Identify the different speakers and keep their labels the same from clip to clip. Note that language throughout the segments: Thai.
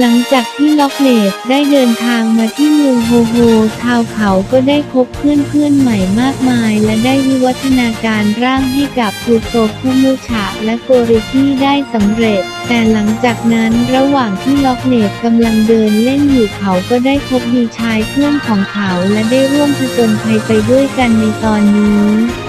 Speaker 1: หลังจากที่ล็อกเลสได้เดินทางมาที่เมืองโฮโฮชาวเขาก็ได้พบเพื่อนๆใหม่มากมาย และได้วิวัฒนาการร่างให้กับพลูโตคุมุชะและโกริตี้ได้สำเร็จ แต่หลังจากนั้นระหว่างที่ล็อกเลสกำลังเดินเล่นอยู่เขาก็ได้พบดีชายเพื่อนของเขาและได้ร่วมผจญภัยไปด้วยกันในตอนนี้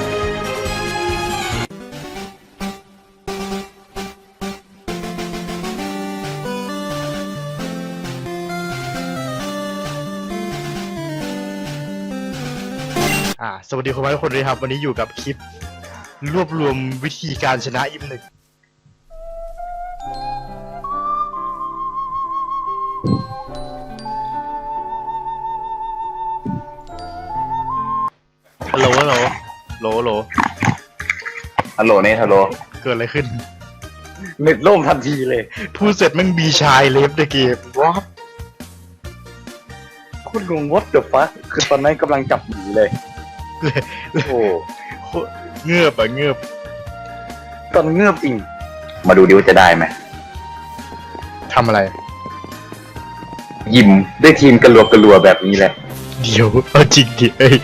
Speaker 2: สวัสดีคุณผู้ชมทุกคนด้วยครับ วันนี้อยู่กับคลิป รวบรวมวิธีการชนะอิมหนึ่งฮัลโหลฮัลโหลโหลโหล
Speaker 3: ฮัลโหลเนี่ยฮัลโหล
Speaker 2: เกิดอะไรขึ้น
Speaker 3: เน็ตล่มทันทีเลย
Speaker 2: พูดเสร็จแมันบีชายเลฟเดอะเกมว้า
Speaker 3: คุณงง what the fuck คือตอนนั้นกำลังจับหมีเลย โอ้โห
Speaker 2: เงือบอะเงือบ
Speaker 3: ตอนเงือบจริง มาดูดิว่าจะได้ไหม
Speaker 2: ทำอะไร
Speaker 3: ยิ้มด้วยทีมกระลัวกระลัวแบบนี้แหละ
Speaker 2: เดี๋ยวเอาจริงดิเอ้ย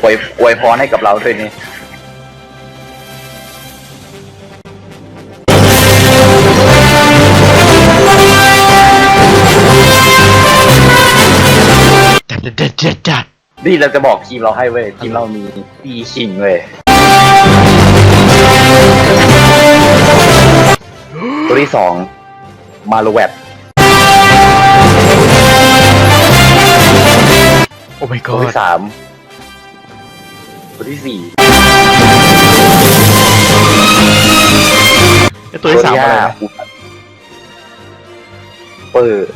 Speaker 3: อวยอวยพรให้กับเราด้วยนี่ นี่เราจะบอกทีมเราให้เว้ยทีมเรามีปีชิงเว้ยตัวที่สองมาโลแวต
Speaker 2: โอ้ my
Speaker 3: ตัว
Speaker 2: god
Speaker 3: ที่สามตัวที่สี่
Speaker 2: ไอ้ตัวที่สามอะไร
Speaker 3: ห้
Speaker 2: นะ
Speaker 3: เปอร์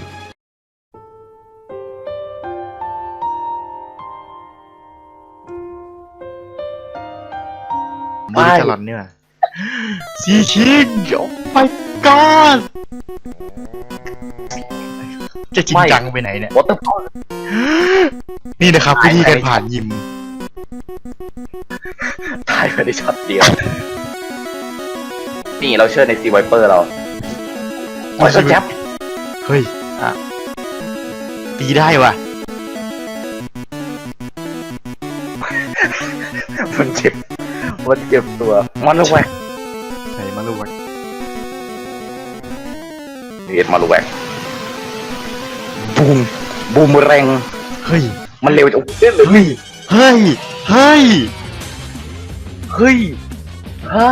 Speaker 2: บูริการันเนี่ยซีคิงโอ้ my god จะจริงจังไปไหนเนี่ย
Speaker 3: วอเตอร์พอ
Speaker 2: นี่นะครับวิธีการผ่านยิม
Speaker 3: ตายไปได้ช็อตเดียว นี่เราเชื่อในซีไวเปอร์เราโอ้ยก็แจ๊บ
Speaker 2: เฮ้ย
Speaker 3: อะ
Speaker 2: ตีได้ว่ะ
Speaker 3: มันเจ็บ มันเจ็บตัว มันระแวก
Speaker 2: ไหนมาลูกวะ
Speaker 3: เอ็ดมาระแวกบูมบูมแรง
Speaker 2: เฮ้ย
Speaker 3: มันเร็วจังเฮ้ย
Speaker 2: เฮ้ยเฮ้ย เฮ้ย
Speaker 3: เฮ้ยฮะ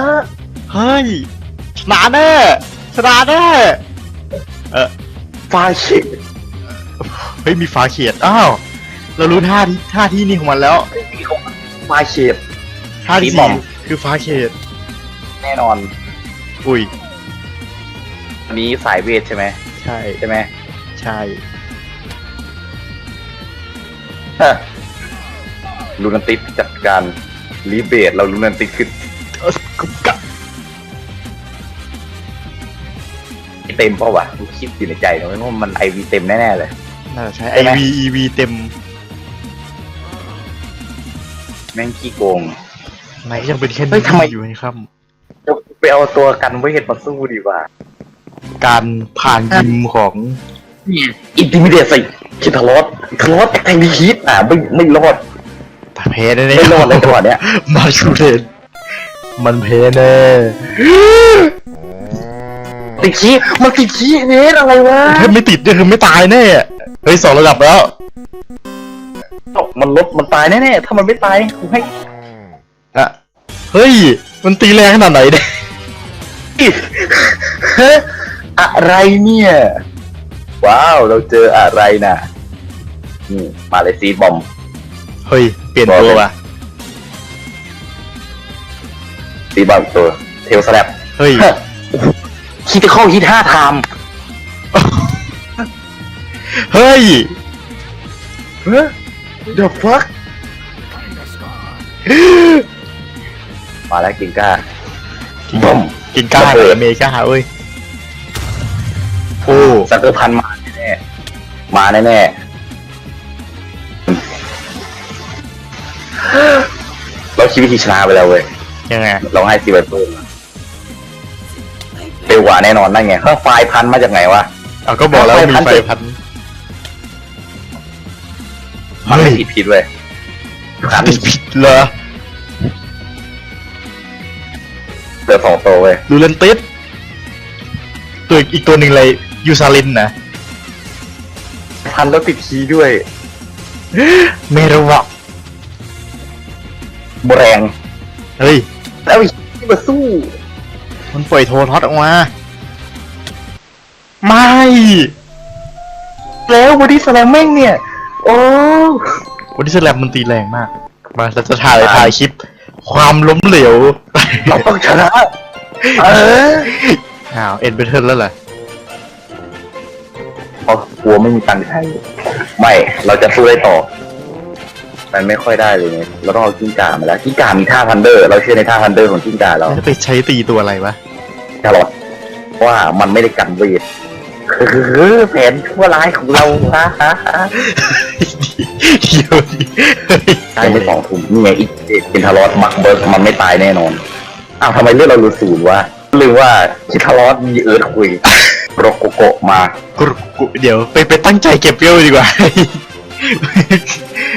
Speaker 2: เฮ้ยชนะแน่ชนะแน่
Speaker 3: ฟาชิก
Speaker 2: เฮ้ยมีฝาเขียดอ้าวเรารู้ท่าที่ท่าที่นี่ของมันแล้ว
Speaker 3: ฟาเชด
Speaker 2: ท่าที่
Speaker 3: สีหม่อ
Speaker 2: สี่
Speaker 3: ม
Speaker 2: คือฝาเขียด
Speaker 3: แน่นอน
Speaker 2: อุ้ย
Speaker 3: อันนี้สายเวทใช่ไหม
Speaker 2: ใช่
Speaker 3: ใช่ไหม
Speaker 2: ใช่
Speaker 3: ฮะลูนันติสจัดการรีเบทเราลูนันติสคือ
Speaker 2: เออกุกกะ
Speaker 3: เต็มเปล่าวะกูคิดอยู่ในใจนะว่ามันไอวีเต็มแน่ๆเลย
Speaker 2: น่าจะใช้
Speaker 3: ใช่ไหม
Speaker 2: IV EV เต็ม
Speaker 3: แม่งขี้โกง
Speaker 2: ไหนยังเป็นแค่
Speaker 3: เฮ้ยทำไม
Speaker 2: อยู่ในครับ
Speaker 3: จะไปเอาตัวกันเวทมาสู้ดีกว่า
Speaker 2: การผ่านยิมของ
Speaker 3: อินทิมิเดสิคิดทะลอดทะลอดแข่งดีคิดอะไม่ไม่รอด
Speaker 2: แพ้แน่
Speaker 3: ไม่รอดเลยจังหวะเนี้ย
Speaker 2: มาชูเรนมันแพ้แน่
Speaker 3: ติดขี้มันติดขี้เนสอะไรวะ
Speaker 2: ถ้าไม่ติดเนี่ยคือไม่ตายแน่เฮ้ยสองระดับแล้ว
Speaker 3: มันลดมันตายแน่ๆถ้ามันไม่ตายกูให้
Speaker 2: อะ เฮ้ย มันตีแรงขนาดไหนเนี่ย
Speaker 3: เฮ้ยอะไรเนี่ย ว้าว เราเจออะไรน่ะนี่มาเลยซีดบอม
Speaker 2: เฮ้ย เปลี่ยนตัวว่ะ
Speaker 3: ซีดบอมตัว เทลสแลป
Speaker 2: เฮ้ย
Speaker 3: คิดจะเข้าฮิตห้าไทม์
Speaker 2: เฮ้ย
Speaker 3: เฮ้ย the fuck มาแล้วกินก้าบอม
Speaker 2: กินก้า
Speaker 3: ระเบิ
Speaker 2: เหร
Speaker 3: ด
Speaker 2: ออเมริกาเว้ยโอ้
Speaker 3: สักเกอร์พันมาแน่ๆมาแน่ๆเราคิดวิธีชนะไปแล้วเว้ย
Speaker 2: ยังไง
Speaker 3: เราให้ซีไวเปอร์มาเร็วกว่าแน่นอนนั่นไงเฮ้ยไฟล์พันมาจากไหนวะ
Speaker 2: เอาก็บอกแล้วมีไฟพัน
Speaker 3: มันไม่ผิดผิดเลยพัน
Speaker 2: ติดผิดเหรอ
Speaker 3: เหลือสองตัวเว้ย
Speaker 2: ลูเลนติสตัวอีกตัวหนึ่งเลยยูซาลินนะ
Speaker 3: พันแล้วติดคีย์ด้วย
Speaker 2: เมรวะ
Speaker 3: แรง
Speaker 2: เฮ้ย
Speaker 3: แล้วอีกที่มาสู้
Speaker 2: มันปล่อยโทรท็อตออกมา ไม่
Speaker 3: แล้วบอดี้สแลมแม่งเนี่ย โอ้
Speaker 2: วันนี้สแลมมันตีแรงมาก มาเราจะถ่ายถ่ายคลิป ความล้มเหลว
Speaker 3: เราต้องชนะเออ
Speaker 2: อ้าวเอ็นเบเทิลแล้วเหรอ
Speaker 3: เพราะกลัวไม่มีตังค์ใช้ไม่ เราจะสู้ได้ต่อ มันไม่ค่อยได้เลยไงเราต้องเอากิ้งก่ามาแล้วกิ้งก่ามีท่าทันเดอร์ เราเชื่อในท่าทันเดอร์ของกิ้งก่าเรา
Speaker 2: จะไปใช้ตีตัวอะไรวะ
Speaker 3: ตลอดเพราะว่ามันไม่ได้กันเวท คือแผนชั่วร้ายของเราฮะฮะฮะ
Speaker 2: เดี๋ยวดิเฮ้ย
Speaker 3: ใช่ไม่สองทุ่มนี่ไงอีกกินทารอสมักเบิร์กมันไม่ตายแน่นอน อ้าวทำไมเรื่องเรารู้ศูนย์วะลืมว่าคิทารอสมีเอิร์ธคุยโรโกโกะมา
Speaker 2: กูกูเดี๋ยวไปไปตั้งใจเก็บเปรี้ยวดีกว่า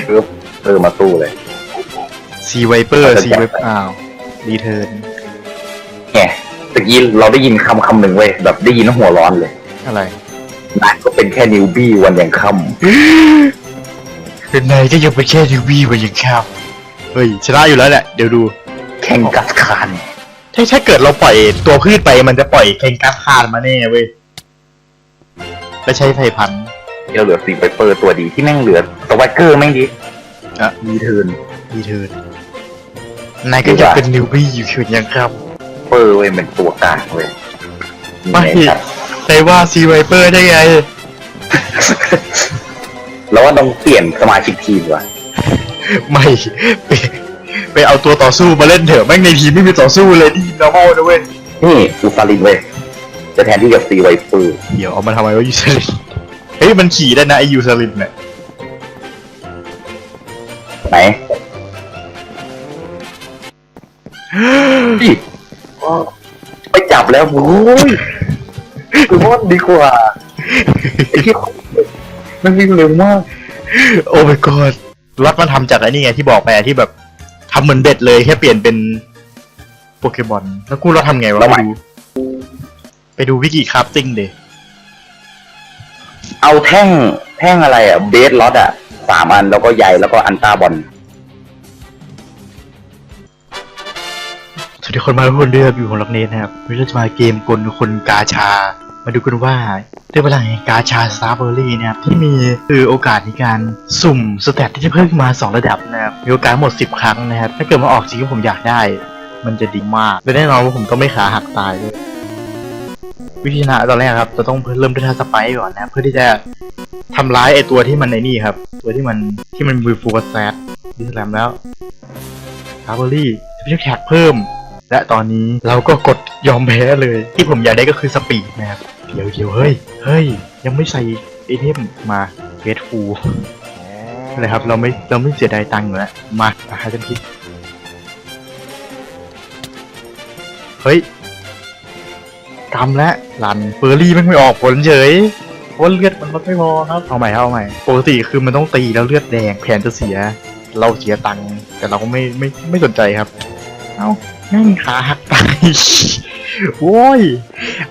Speaker 3: เออเออมาสู้เลย
Speaker 2: ซีไวเปอร์ซีไวเปอร์อ้าวรีเทิร์น
Speaker 3: แหมตะกี้เราได้ยินคำคำหนึ่งเว้ยแบบได้ยินแล้วหัวร้อนเลย
Speaker 2: อะไร
Speaker 3: นายก็เป็นแค่นิวบี้วันยังค่
Speaker 2: เป็นไงก็ยังเป็นแค่นิวบี้ไปยังครับเฮ้ยชนะอยู่แล้วแหละเดี๋ยวดูำ
Speaker 3: แข่งกัสคาน
Speaker 2: ถ้าถ้าเกิดเราปล่อยตัวพืชไปมันจะปล่อยเคงกาคานมาแน่เว้ยแล้วใช้ไทยพันธุ์
Speaker 3: เราเหลือสีไบเปอร์ตัวดีที่แม่งเหลือสวักเกอร์แม่งดี
Speaker 2: อะ
Speaker 3: มีเทิร์น
Speaker 2: รีเทิร์นนายก็ยังเป็นนิวบี้อยู่เฉยยังครับ
Speaker 3: เปอร์เว้ยเป็นตัวกลางเว้ย
Speaker 2: ไม่
Speaker 3: นี่งครับ
Speaker 2: ใครว่าซีไวเปอร์ได้ไง
Speaker 3: แล้วว่าต้องเปลี่ยนสมาชิกทีมว่ะ
Speaker 2: ไม่ ไปไปเอาตัวต่อสู้มาเล่นเถอะแม่งในทีมไม่มีต่อสู้เลยนี่ normal นะเว้ย
Speaker 3: นี่อูซาลินเว้ยจะแทนที่กับซีไวเปอร์
Speaker 2: เดี๋ยวเอามาทำไมวะยูซาลินเฮ้ยมันขี่ได้นะไอยูซาลินเนี่ย
Speaker 3: ไหนดิไปจับแล้วโอ้ย คือมอนดีกว่าไอ้ที่มันวิ่งเร็วมาก
Speaker 2: โอ้ my god รถมันทำจากไอ้นี่ไงที่บอกไปอะที่แบบทำเหมือนเบ็ดเลยแค่เปลี่ยนเป็นโปเกมอน แล้วกูเราทำไงวะไปดูไปดูวิกิคราฟติ้งเดย
Speaker 3: เอาแท่งแท่งอะไรอะเบสล็อตอะสามอันแล้วก็ใหญ่แล้วก็อันต้าบอล
Speaker 2: สวัสดีคนมาทุกคนด้วยครับอยู่ของล็อกเนสนะครับวันนี้เราจะมาเกมกลคนกาชา มาดูกันว่าด้วยพลังแห่งกาชาสตาร์เบอร์รี่นะครับที่มีคือโอกาสในการสุ่มสเตตที่จะเพิ่มมา 2 ระดับนะครับมีโอกาสหมด 10 ครั้งนะครับถ้าเกิดมาออกสิ่งที่ผมอยากได้ มันจะดีมากและแน่นอนว่าผมต้องไม่ขาหักตายด้วยวิธีชนะตอนแรกครับจะต้องเริ่มด้วยท่าสไปก่อนนะเพื่อที่จะทำร้ายไอตัวที่มันในนี่ครับ ตัวที่มันที่มันมีฟูกัสแซดดิสแลมแล้วคาร์บอรี่จะแท็กเพิ่ม และตอนนี้เราก็กดยอมแพ้เลย ที่ผมอยากได้ก็คือสปีดนะครับ เดี๋ยวเดี๋ยวเฮ้ย เฮ้ย ยังไม่ใส่ไอเทมมาเวทฟูเลยครับ เราไม่ เราไม่เสียดายตังค์อยู่แล้ว มาหาจันพิษเฮ้ยกำและลันเฟอร์รี่ม่งไม่ออกผลเฉยเพราะว่าเลือดมันลดไม่พอครับ เอาใหม่เอาใหม่ ปกติคือมันต้องตีแล้วเลือดแดงแผนจะเสีย เราเสียตังค์แต่เราก็ไม่ไม่ไม่สนใจครับ เอาแม่งขาหักตาย โว้ย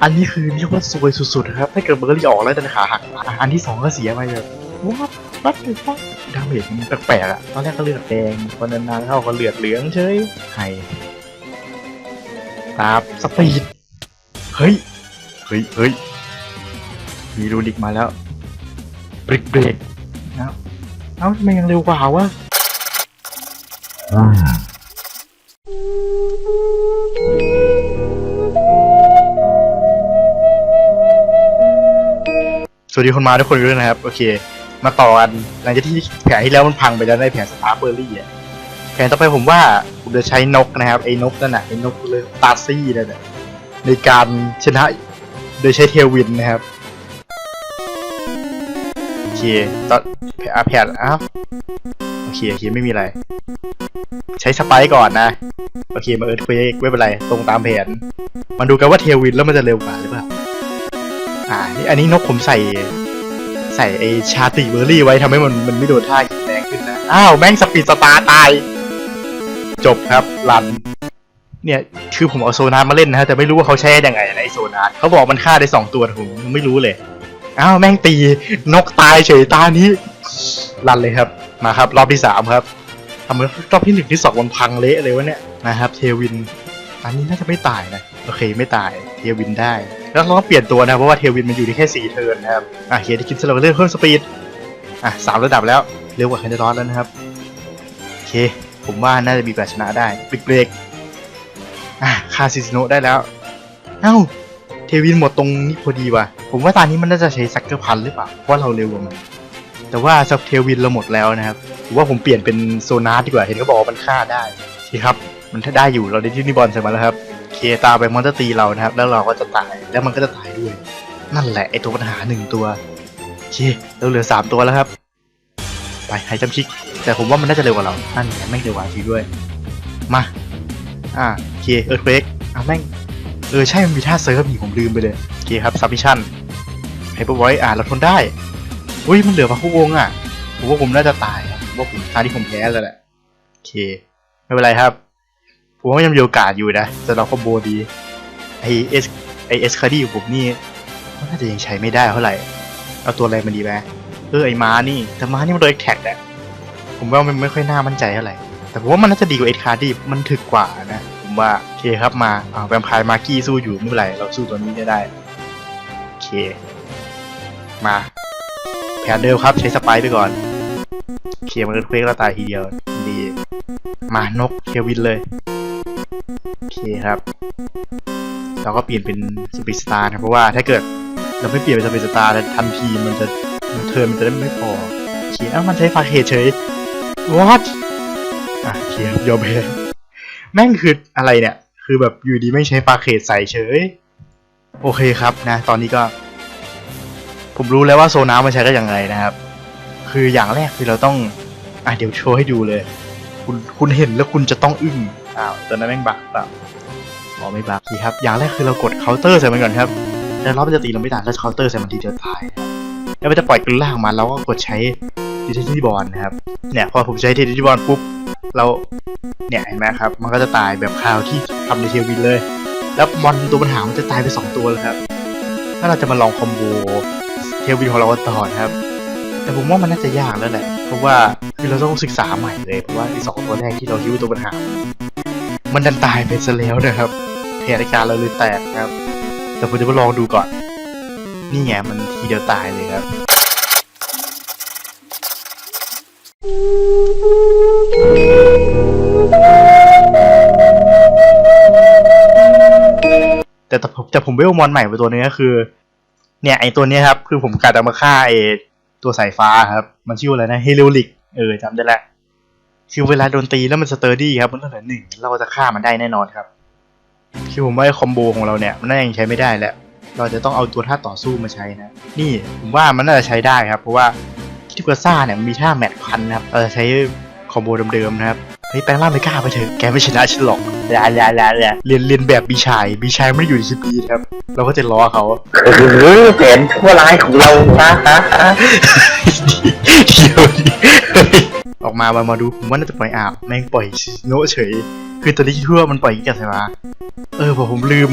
Speaker 2: อันนี้คือเรียกว่าซวยสุดๆครับ ถ้าเกิดเบอร์รี่ออกแล้วจะขาหัก อันที่สองก็เสียไปแบบว้าวัดเลยว่าดาเมจมันแปลกๆอะตอนแรกก็เลือดแดงพอนานๆเข้าก็เลือดเหลืองเฉยไห้ตาบสปีด เฮ้ย เฮ้ยเฮ้ยมีรูดิกมาแล้วบริกเบรกเอ้าเอ้าทำไมยังเร็วกว่าวะ สวัสดีคนมาทุกคนด้วยนะครับ โอเค มาต่อกันหลังจากที่แผนที่แล้วมันพังไปแล้วในแผนสตาร์เบอร์รี่อะแผนต่อไปผมว่าผมจะใช้นกนะครับไอ้นกนั่นน่ะไอ้นกเลยตาซี่นั่นน่ะในการชนะโดยใช้เทวินนะครับโอเคตอนแผนอ้าวโอเคโอเคไม่มีอะไร ใช้สไปค์ก่อนนะโอเคมาเอิร์ธเควกไม่เป็นไรตรงตามแผนมาดูกันว่าเทวินแล้วมันจะเร็วกว่าหรือเปล่า อ่านี่อันนี้นกผมใส่ ใส่ไอชาติเบอร์รี่ไว้ทำให้มันมันไม่โดนท่าหินแรงขึ้นนะ อ้าว แม่งสปีดสตาร์ตาย จบครับรัน เนี่ย คือผมเอาโซนารมาเล่นนะฮะ แต่ไม่รู้ว่าเขาใช้ยังไงนะไอโซนารเขาบอกมันฆ่าได้สองตัวแต่ผมไม่รู้เลย อ้าว แม่งตีนกตายเฉยตานี้ รันเลยครับ มาครับ รอบที่สามครับทำไมรอบที่หนึ่งที่สองมันพังเละเลยวะเนี่ยนะครับ เทวิน อันนี้น่าจะไม่ตายนะ โอเคไม่ตายเทวินได้ แล้วเราก็เปลี่ยนตัวนะเพราะว่าเทวินมันอยู่ที่แค่สี่เทิร์นนะครับอะเฮียได้กินสโลับเรื่องเพิ่มสปีดอะสามระดับแล้วเร็วกว่าคันเดรอนแล้วนะครับโอเค ผมว่าน่าจะมีโอกาสชนะได้ปิกเบรกอะคาซิสโนได้แล้ว เอ้าเทวินหมดตรงนี้พอดีว่ะ ผมว่าตอนนี้มันน่าจะใช้ซักเกอร์พันหรือเปล่าเพราะเราเร็วกว่ามันแต่ว่าซับเทวินเราหมดแล้วนะครับผมว่าผมเปลี่ยนเป็นโซนาร์ดีกว่าเห็นเขาบอกว่ามันฆ่าได้โอเครับ มันถ้าได้อยู่เราได้ที่นิบอลใส่มาแล้วครับ ตามไปมอนเตอร์ตีเรานะครับ แล้วเราก็จะตายแล้วมันก็จะตายด้วย นั่นแหละไอตัวปัญหาหนึ่งตัวโอเคเราเหลือสามตัวแล้วครับ ไปหายจำชิก แต่ผมว่ามันน่าจะเร็วกว่าเรานั่นแหละไม่งเร็วกว่าจริงด้วย มา อ่าโอเคเอิร์ธเควกอะแม่งเออใช่มันมีท่าเซิร์ฟนี่ผมลืมไปเลยโอเคครับซับมิชั่นไฮเปอร์ไวอ่าเราทนได้อุ้ยมันเหลือพระคุวงอะผมว่าผมน่าจะตายว่าผมทางที่ผมแพ้แล้วแหละโอเค ไม่เป็นไรครับ ผมว่ายังมีโอกาสอยู่นะแต่เราคอมโบดีไอเอสไอเอสคาร์ดี้ของผมนี่มันน่าจะยังใช้ไม่ได้เท่าไหร่ เอาตัวอะไรมาดีไหมเออไอม้านี่แต่ม้านี่มันโดนแท็กแหละผมว่ามันไม่ค่อยน่ามั่นใจเท่าไหร่แต่ผมว่ามันน่าจะดีกว่าเอสคาร์ดี้มันถึกกว่านะผมว่าโอเคครับมาอ่าแวมไพร์มากี้สู้อยู่ไม่เป็นไรเราสู้ตัวนี้ได้ได้โอเค มาแผนเดิมครับใช้สไปร์ไปก่อนเคลียร์มันเควกแล้วตายทีเดียวดีมานกเควินเลย โอเคครับ เราก็เปลี่ยนเป็นสปีดสตาร์นะเพราะว่าถ้าเกิดเราไม่เปลี่ยนเป็นสปีดสตาร์ทันทีมันจะมันเทิร์นมันจะได้ไม่พอโอเคเอ้ามันใช้ฟาเคเฉย what อะโอเคครับยอมแพ้แม่งคืออะไรเนี่ย คือแบบอยู่ดีไม่ใช้ฟาเคใส่เฉย โอเคครับนะ ตอนนี้ก็ ผมรู้แล้วว่าโซน้ามันใช้ได้อย่างไรนะครับ คืออย่างแรกคือเราต้อง อะเดี๋ยวโชว์ให้ดูเลย คุณคุณเห็นแล้วคุณจะต้องอึ้ง อ้าวตอนนั้นแม่งบักเปล่าอ๋อไม่บักทีครับอย่างแรกคือเรากดเคาน์เตอร์ใส่มันก่อนครับแล้วรอบมันจะตีเราไม่ได้แล้วเคาน์เตอร์ใส่มันทีเดียวตายแล้วมันจะปล่อยกลืนล่างมาเราก็กดใช้ดิจิทัลบอลนะครับเนี่ยพอผมใช้ดิจิทัลบอลปุ๊บเราเนี่ยเห็นไหมครับ มันก็จะตายแบบคราวที่ทำในเทลวินเลย แล้วมอนตัวปัญหามันจะตายไปสองตัวเลยครับถ้าเราจะมาลองคอมโบเทลวินของเราต่อครับ แต่ผมว่ามันน่าจะยากแล้วแหละ เพราะว่าคือเราต้องศึกษาใหม่เลยเพราะว่าไอ้สองตัวแรกที่เราฮิ้วตัวปัญหา มันดันตายไปซะแล้วนะครับแผนการเราเลยแตกนะครับ แต่ผมจะมาลองดูก่อน นี่ไงมันทีเดียวตายเลยครับแต่แต่ผมแต่ผมเวลมอนใหม่ไปตัวนึงก็คือ เนี่ยไอตัวนี้ครับ คือผมกะจะมาฆ่าไอ ตัวสายฟ้าครับมันชื่ออะไรนะเฮลิลิกเออจำได้แล้วคือเวลาโดนตีแล้วมันสเตอร์ดี้ครับมันต้องเหลือหนึ่งเราจะฆ่ามันได้แน่นอนครับคือผมว่าคอมโบของเราเนี่ยมันน่ายังใช้ไม่ได้แหละเราจะต้องเอาตัวท่าต่อสู้มาใช้นะ นี่ผมว่ามันน่าจะใช้ได้ครับ เพราะว่าคิดว่าซ่าเนี่ยมีท่าแมทพันนะครับเราจะใช้คอมโบเดิมๆนะครับ ฮ้ยแปลงร่างไม่กล้าไปเถอะแกไม่ชนะฉันหรอกอย่าอย่าอย่าอย่าเรียนเรียนแบบบีชายบีชายไม่ได้อยู่ในคลิปนี้ครับ เราก็จะล้อเขา
Speaker 3: เออแผนชั่วร้ายของเรานะฮะ
Speaker 2: เดี๋ยวดิออกมามามาดูผมว่าน่าจะปล่อยอาบแม่งปล่อยโนเฉย คือตอนนี้คิดว่ามันปล่อยกี่กันใช่ไหมเออผมผมลืม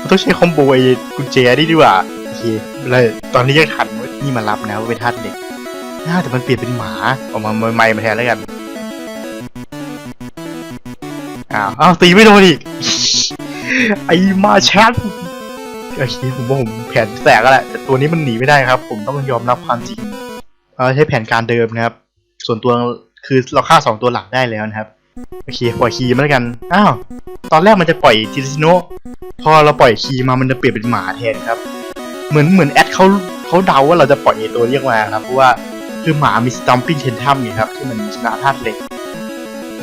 Speaker 2: มันต้องใช้คอมโบไอ้กุญแจนี่ดีกว่าโอเคเลยตอนนี้ยังทันเว้ยนี่มารับนะว่าเป็นธาตุเหล็กน่าแต่มันเปลี่ยนเป็นหมาออกมาใหม่ๆมาแทนแล้วกัน อ้าวอ้าวตีไม่โดนอีก ไอ้มาแชทโอเคผมว่าผมแผนแตกแล้วแหละแต่ตัวนี้มันหนีไม่ได้ครับ ผมต้องยอมรับความจริงเราใช้แผนการเดิมนะครับ ส่วนตัวคือเราฆ่าสองตัวหลักได้แล้วนะครับโอเคปล่อยคีย์มาแล้วกันอ้าวตอนแรกมันจะปล่อยจิซิโนพอเราปล่อยคีย์มามันจะเปลี่ยนเป็นหมาแทนครับ เหมือนเหมือนแอดเขาเขาเดาว่าเราจะปล่อยไอ้ตัวเรียกมาครับเพราะว่าคือหมามีสตัมปิ้งเทนทัมนี่ครับที่มันชนะธาตุเหล็ก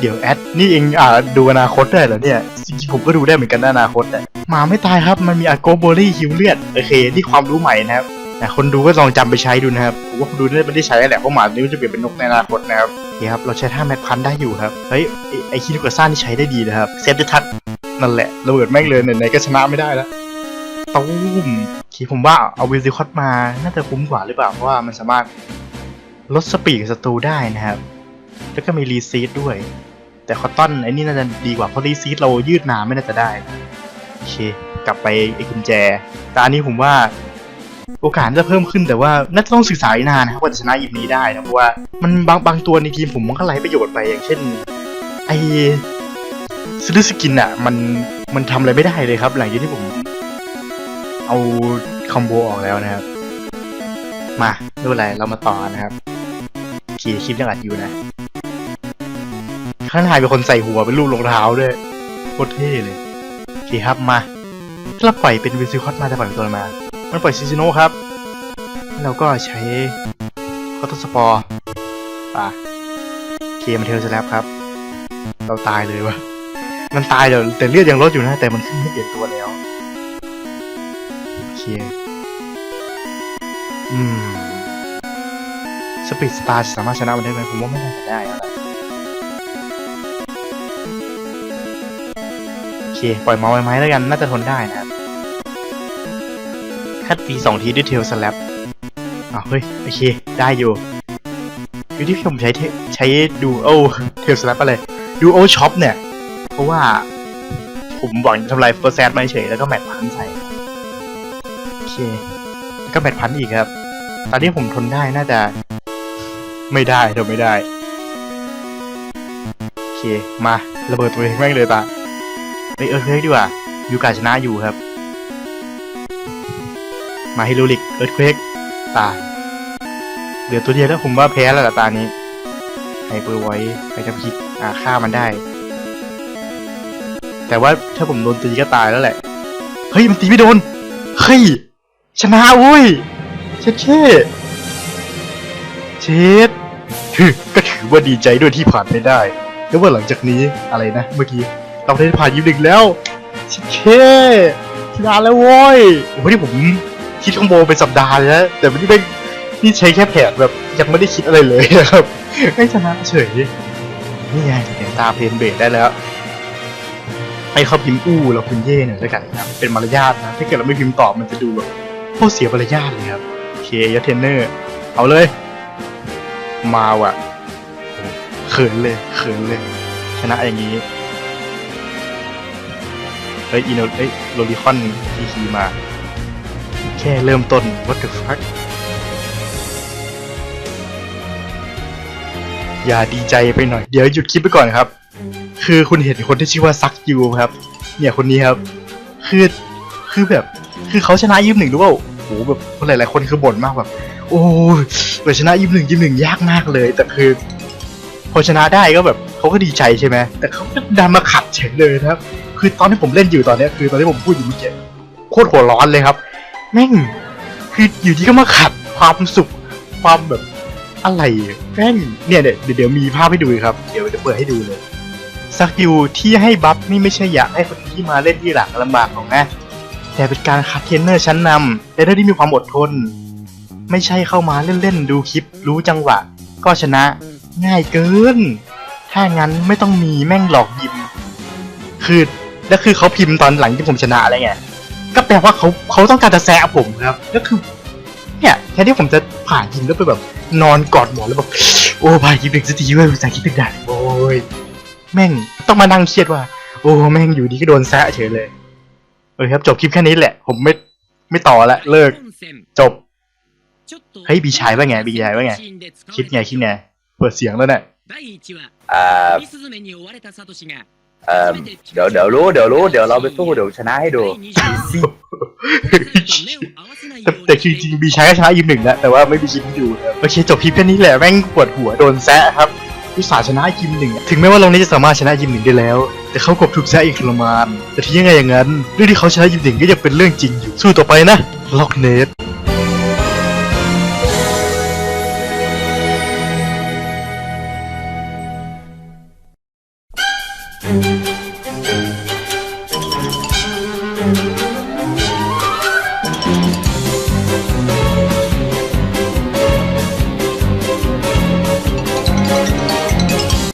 Speaker 2: เดี๋ยวแอดนี่เองอ่าดูอนาคตได้เหรอเนี่ยจริงๆผมก็ดูได้เหมือนกันนะอนาคตแต่หมาไม่ตายครับมันมีอาโกโบลี่ฮิวเลียดโอเคนี่ความรู้ใหม่นะครับแต่คนดูก็ลองจำไปใช้ดูนะครับผมว่าคนดูน่าจะไม่ได้ใช้แหละเพราะหมาตัวนี้มันจะเปลี่ยนเป็นนกในอนาคตนะครับโอเคครับเราใช้ท่าแมทพันได้อยู่ครับเฮ้ยไอคินุกาซ่านี่ใช้ได้ดีนะครับเซฟจะทัดนั่นแหละระเบิดแม่งเลยไหนๆก็ชนะไม่ได้แล้วตูมคีผมว่าเอาวิซิคอตมาน่าจะคุ้มกว่าหรือเปล่าเพราะว่ามันสามารถลดสปีดศัตรูได้นะครับ แล้วก็มีรีซีดด้วย แต่คอตตอนไอ้นี่น่าจะดีกว่าเพราะรีซีดเรายืดหนาไม่น่าจะได้โอเค กลับไปไอ้กุญแจแต่อันนี้ผมว่า โอกาสจะเพิ่มขึ้นแต่ว่าน่าจะต้องศึกษาอีกนานนะครับกว่าจะชนะยิมนี้ได้นะเพราะว่ามันบางบางตัวในทีมผมมันก็ไร้ประโยชน์ไปอย่างเช่น ไอซื้อสกินอะ มันมันทำอะไรไม่ได้เลยครับ หลังจากที่ผม เอาคอมโบออกแล้วนะครับ มาไม่เป็นไรเรามาต่อนะครับโอเคคลิปยังอัดอยู่นะ ข้างในเป็นคนใส่หัวเป็นลูกรองเท้าด้วยโคตรเท่เลยโอเคครับมาถ้าเราปล่อยเป็นวิซิคอตมาจะปล่อยเป็นตัวมา มันปล่อยซิซิโนครับเราก็ใช้คอตสปอร์ป่ะเคมันเทลสแลปครับ เราตายเลยวะมันตายเดี๋ยวแต่เลือดยังลดอยู่นะแต่มันขึ้นไม่เปลี่ยนตัวแล้วโอเคอืมสปีดสตาร์สามารถชนะมันได้ไหมผมว่าไม่น่าจะได้อะไร เคปล่อยมาส์ไหมแล้วกัน น่าจะทนได้นะครับคัดตีสองทีด้วยเทลสแลปอ้าวเฮ้ย โอเค ได้อยู่อยู่ที่ผมใช้ใช้ดูโอเทลสแลปอะไรดูโอช็อปเนี่ย เพราะว่าผมหวังทำลายเฟอร์แซดมาเฉยแล้วก็แมทพันใส่โอเคแล้วก็แมทพันอีกครับ ตอนนี้ผมทนได้น่าจะ ไม่ได้ทนไม่ได้ โอเค มา ระเบิดตัวเองแม่งเลยตา ไปเออเฮ้ยดีกว่ายูกาชนะอยู่ครับ มาฮิโรลิกเอิร์ธเควกตายเหลือตัวเดียวแล้วผมว่าแพ้แล้วล่ะตานี้ไฮเปอร์ไว้ใครจะคิดอาฆ่ามันได้ แต่ว่าถ้าผมโดนตีก็ตายแล้วแหละ เฮ้ย มันตีไม่โดน เฮ้ย ชนะเว้ย เช็ดเช่เช็ดก็ถือว่าดีใจด้วยที่ผ่านไม่ได้ แล้วว่าหลังจากนี้อะไรนะ เมื่อกี้ เราได้ผ่านยิมหนึ่งแล้วช็ดเช่ชนะแล้วเว้ยโอ้โหที่ผมคิดคอมโบเป็นสัปดาห์เลยนะแต่ไม่ได้เป็นนี่ใช้แค่แผนแบบยังไม่ได้คิดอะไรเลยนะครับไม่ชนะเฉยนี่ไงเห็นตาเพนเบรดได้แล้วให้เขาพิมพ์อู้เราพิมพ์เย่หน่อยด้วยกันนะครับเป็นมารยาทนะถ้าเกิดเราไม่พิมพ์ตอบมันจะดูแบบโคตรเสียมารยาทเลยครับโอเคยศเทนเนอร์ เอาเลย มาว่ะเขินเลยเขินเลย ชนะอย่างนี้ เฮ้ยอีโนเอ้ยโรลิคอนทีคีมา แค่เริ่มต้น what the fuck อย่าดีใจไปหน่อย เดี๋ยวหยุดคลิปไปก่อนครับ คือคุณเห็นคนที่ชื่อว่าซักยูครับ เนี่ยคนนี้ครับ คือคือแบบ คือเขาชนะยิมหนึ่งรู้เปล่าโอ้โหแบบคนหลายๆคนคือบ่นมากแบบ โอ้ยเปิดชนะยิมหนึ่งยิมหนึ่งยากมากเลย แต่คือ พอชนะได้ก็แบบเขาก็ดีใจใช่ไหมแต่เขาก็ดันมาขัดเฉยเลยครับ คือตอนที่ผมเล่นอยู่ตอนเนี้ยคือตอนที่ผมพูดอยู่เมื่อกี้โคตรหัวร้อนเลยครับ แม่งคืออยู่ที่ก็มาขัดความสุขความแบบอะไรแม่งเนี่ยเดี๋ยวเดี๋ยวมีภาพให้ดูครับ เดี๋ยวจะเปิดให้ดูเลยสกิลที่ให้บัฟนี่ไม่ใช่อยากให้คนที่มาเล่นที่หลังลำบากหรอกนะ แต่เป็นการคัดเทรนเนอร์ชั้นนำและที่มีความอดทน ไม่ใช่เข้ามาเล่นๆดูคลิป รู้จังหวะ ก็ชนะง่ายเกิน ถ้างั้นไม่ต้องมีแม่งหลอกยิม คือ แล้วคือเขาพิมพ์ตอนหลังที่ผมชนะอะไรเงี้ยก็แปลว่าเขาเขาต้องการจะแซะผมครับแล้วคือ เนี่ยแทนที่ผมจะผ่านยิมแล้วไปแบบ นอนกอดหมอนแล้วแบบโอ้ผ่านยิมหนึ่งสักทีเว้ยภาษาคิดถึงได้โอ้ยแม่งต้องมานั่งเครียดว่า โอ้แม่งอยู่ดีก็โดนแซะเฉยเลยเออครับจบคลิปแค่นี้แหละ ผมไม่ไม่ต่อละเลิก จบ
Speaker 4: เฮ้ยบีชายว่าไงบีชายว่าไง
Speaker 2: คิ
Speaker 4: คิ
Speaker 2: ด
Speaker 4: ด
Speaker 2: ไง
Speaker 4: ไง
Speaker 2: คิดไงเปิดเสียงแล้วเนี่ย
Speaker 3: อ่า เอ่อเดี๋ยวเดี๋ยวรู้เดี๋ยวรู้เดี๋ยวเราไปสู้เดี๋ยวชนะให้ดู
Speaker 2: แต่แต่คือจริงๆบีชายก็ชนะยิมหนึ่งแล้วแต่ว่าไม่มีคลิปให้ดูครับโอเคจบคลิปแค่นี้แหละแม่งปวดหัวโดนแซะครับอุตส่าห์ชนะยิมหนึ่งอะถึงแม้ว่าเรานี้จะสามารถชนะยิมหนึ่งได้แล้ว แต่เขากลับถูกแซะอีกทรมานแต่ที่ยังไงอย่างนั้นเรื่องที่เขาชนะยิมหนึ่งก็ยังเป็นเรื่องจริงอยู่สู้ต่อไปนะล็อกเนส